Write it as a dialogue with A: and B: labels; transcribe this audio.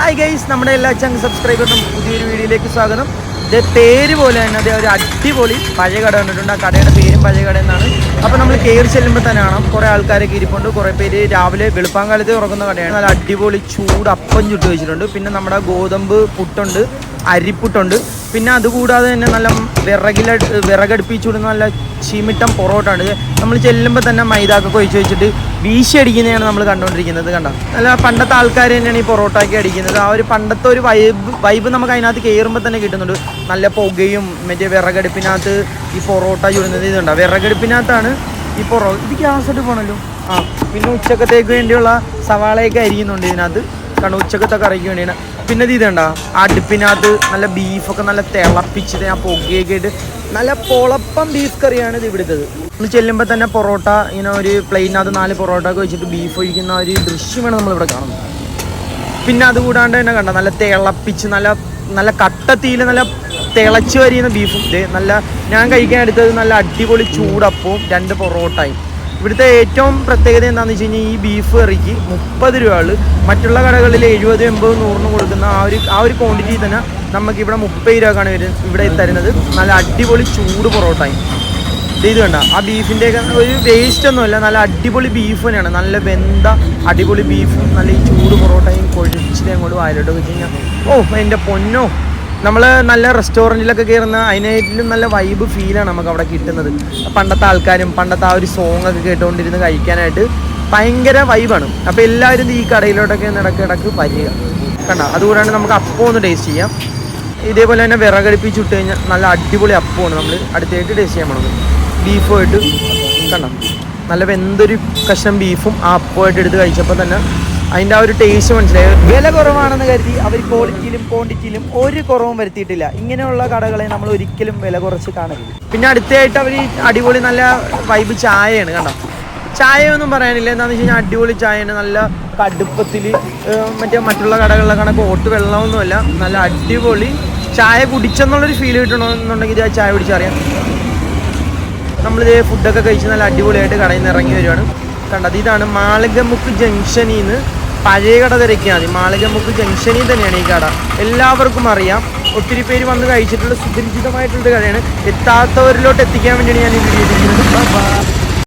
A: Hi guys നമ്മുടെ എല്ലാ ചങ്ക് സബ്സ്ക്രൈബേഴ്സും പുതിയൊരു വീഡിയോയിലേക്ക് സ്വാഗതം. ഇത് പേര് പോലെ തന്നെ അതേ ഒരു അടിപൊളി പഴയ കട കണ്ടിട്ടുണ്ട്. ആ കടയുടെ പേരും പഴയ കട എന്നാണ്. അപ്പോൾ നമ്മൾ കയറി ചെല്ലുമ്പോൾ തന്നെ കാണാം. കുറേ ആൾക്കാരൊക്കെ ഇരിപ്പുണ്ട് കുറേ പേര് രാവിലെ വെളുപ്പാങ്കാലത്ത് തുറക്കുന്ന കടയാണ്. നല്ല അടിപൊളി ചൂട് അപ്പം ചുട്ട് വെച്ചിട്ടുണ്ട്. പിന്നെ നമ്മുടെ ഗോതമ്പ് പുട്ടുണ്ട് അരിപ്പുട്ടുണ്ട്. പിന്നെ അതുകൂടാതെ തന്നെ നല്ല വിറകില വിറകടുപ്പിച്ചുവിടുന്ന നല്ല ചീമിട്ടം പൊറോട്ടാണ്. നമ്മൾ ചെല്ലുമ്പോൾ തന്നെ മൈദാക്കൊക്കെ ഒഴിച്ച് വെച്ചിട്ട് വീശി അടിക്കുന്നതാണ് നമ്മൾ കണ്ടുകൊണ്ടിരിക്കുന്നത് കണ്ട? നല്ല പണ്ടത്തെ ആൾക്കാർ തന്നെയാണ് ഈ പൊറോട്ടയ്ക്ക് അടിക്കുന്നത്. ആ ഒരു പണ്ടത്തെ ഒരു വൈബ് വൈബ് നമുക്ക് അതിനകത്ത് കയറുമ്പോൾ തന്നെ കിട്ടുന്നുണ്ട്. നല്ല പുകയും മറ്റേ വിറകടുപ്പിനകത്ത് ഈ പൊറോട്ട ചുടുന്നത് ഇതുണ്ട്? വിറകടുപ്പിനകത്താണ് ഈ പൊറോ ഇത് ഗ്യാസ് ഇട്ട് പോകണല്ലോ ആ പിന്നെ ഉച്ചക്കത്തേക്ക് വേണ്ടിയുള്ള സവാളയൊക്കെ അരിയുന്നുണ്ട് ഇതിനകത്ത്. കാരണം ഉച്ചക്കത്തെ കറിക്ക് വേണ്ടിയാണ്. പിന്നെ ഇത് ഇതുണ്ടോ അടുപ്പിനകത്ത് നല്ല ബീഫൊക്കെ നല്ല തിളപ്പിച്ചത് ആ പുകയൊക്കെ നല്ല പൊളപ്പം ബീഫ് കറിയാണ് ഇത് ഇവിടുത്തത്. നമ്മൾ ചെല്ലുമ്പോൾ തന്നെ പൊറോട്ട ഇങ്ങനെ ഒരു പ്ലെയിനകത്ത് നാല് പൊറോട്ട ഒക്കെ വെച്ചിട്ട് ബീഫ് ഒഴിക്കുന്ന ഒരു ദൃശ്യമാണ് നമ്മളിവിടെ കാണുന്നത്. പിന്നെ അതുകൂടാണ്ട് തന്നെ കണ്ട നല്ല തിളപ്പിച്ച് നല്ല നല്ല കട്ടത്തിയിൽ നല്ല തിളച്ച് വരിയുന്ന ബീഫും നല്ല ഞാൻ കഴിക്കാൻ എടുത്തത് നല്ല അടിപൊളി ചൂടപ്പവും രണ്ട് പൊറോട്ടയും. ഇവിടുത്തെ ഏറ്റവും പ്രത്യേകത എന്താണെന്ന് വെച്ച് കഴിഞ്ഞാൽ ഈ ബീഫ് കറിക്ക് മുപ്പത് രൂപകൾ മറ്റുള്ള കടകളിൽ എഴുപത് എൺപത് നൂറിന് കൊടുക്കുന്ന ആ ഒരു ആ ഒരു ക്വാണ്ടിറ്റി തന്നെ നമുക്ക് ഇവിടെ മുപ്പത് രൂപക്കാണ് വരുന്നത് ഇവിടെ തരുന്നത്. നല്ല അടിപൊളി ചൂട് പൊറോട്ടയും. ഇത് കണ്ട ആ ബീഫിന്റെ ഒരു വേസ്റ്റ് ഒന്നുമല്ല നല്ല അടിപൊളി ബീഫ് തന്നെയാണ്. നല്ല വെന്ത അടിപൊളി ബീഫും നല്ല ഈ ചൂട് പൊറോട്ടയും കൊഴിച്ചിട്ട് അങ്ങോട്ട് വായിലോട്ട് വെച്ച് കഴിഞ്ഞാൽ ഓ എന്റെ പൊന്നോ. നമ്മൾ നല്ല റെസ്റ്റോറന്റിലൊക്കെ കയറുന്ന അതിനേറ്റിലും നല്ല വൈബ് ഫീലാണ് നമുക്ക് അവിടെ കിട്ടുന്നത്. പണ്ടത്തെ ആൾക്കാരും പണ്ടത്തെ ആ ഒരു സോങ് ഒക്കെ കേട്ടുകൊണ്ടിരുന്ന് കഴിക്കാനായിട്ട് ഭയങ്കര വൈബാണ് അപ്പോൾ എല്ലാവരും ഈ കടയിലോട്ടൊക്കെ ഇടയ്ക്ക് ഇടയ്ക്ക് വരിക. കണ്ട? അതുകൂടാണ്ട് നമുക്ക് അപ്പം ഒന്ന് ടേസ്റ്റ് ചെയ്യാം. ഇതേപോലെ തന്നെ വിറകടുപ്പിച്ച് ഇട്ട് കഴിഞ്ഞാൽ നല്ല അടിപൊളി അപ്പമാണ് നമ്മൾ അടുത്തായിട്ട് ടേസ്റ്റ് ചെയ്യാൻ പോണത്. ബീഫുമായിട്ട് കണ്ട? നല്ല വെന്തൊരു കഷ്ണം ബീഫും ആ അപ്പമായിട്ട് എടുത്ത് കഴിച്ചപ്പോൾ തന്നെ അതിന്റെ ആ ഒരു ടേസ്റ്റ് മനസ്സിലായി. വില കുറവാണെന്ന് കരുതി അവർ ക്വാളിറ്റിയിലും ക്വാണ്ടിറ്റിയിലും ഒരു കുറവും വരുത്തിയിട്ടില്ല. ഇങ്ങനെയുള്ള കടകളെ നമ്മൾ ഒരിക്കലും വില കുറച്ച് കാണരുത്. പിന്നെ അടുത്തായിട്ട് അവർ അടിപൊളി നല്ല വൈബ് ചായയാണ് കണ്ടോ? ചായ ഒന്നും പറയാനില്ല. എന്താണെന്ന് വെച്ച് കഴിഞ്ഞാൽ അടിപൊളി ചായയാണ്. നല്ല കടുപ്പത്തിൽ മറ്റേ മറ്റുള്ള കടകളിലെ കണക്ക് ഓട്ട് വെള്ളമൊന്നുമല്ല. നല്ല അടിപൊളി. ചായ കുടിച്ചെന്നുള്ളൊരു ഫീൽ കിട്ടണമെന്നുണ്ടെങ്കിൽ ആ ചായ കുടിച്ചറിയാം നമ്മളിത് ഫുഡൊക്കെ കഴിച്ച് നല്ല അടിപൊളിയായിട്ട് കടയിൽ നിന്ന് ഇറങ്ങി വരുവാണ്. കണ്ടത് ഇതാണ് മാളികമുക്ക് ജംഗ്ഷനിൽ നിന്ന് പഴയ കട തിരക്കിയാൽ മതി. മാളികമുക്ക് ജംഗ്ഷനിൽ തന്നെയാണ് ഈ കട. എല്ലാവർക്കും അറിയാം. ഒത്തിരി പേര് വന്ന് കഴിച്ചിട്ടുള്ള സുപരിചിതമായിട്ടുള്ള കടയാണ്. എത്താത്തവരിലോട്ട് എത്തിക്കാൻ വേണ്ടിയാണ് ഞാൻ ഈ വീഡിയോ ചെയ്യുന്നത്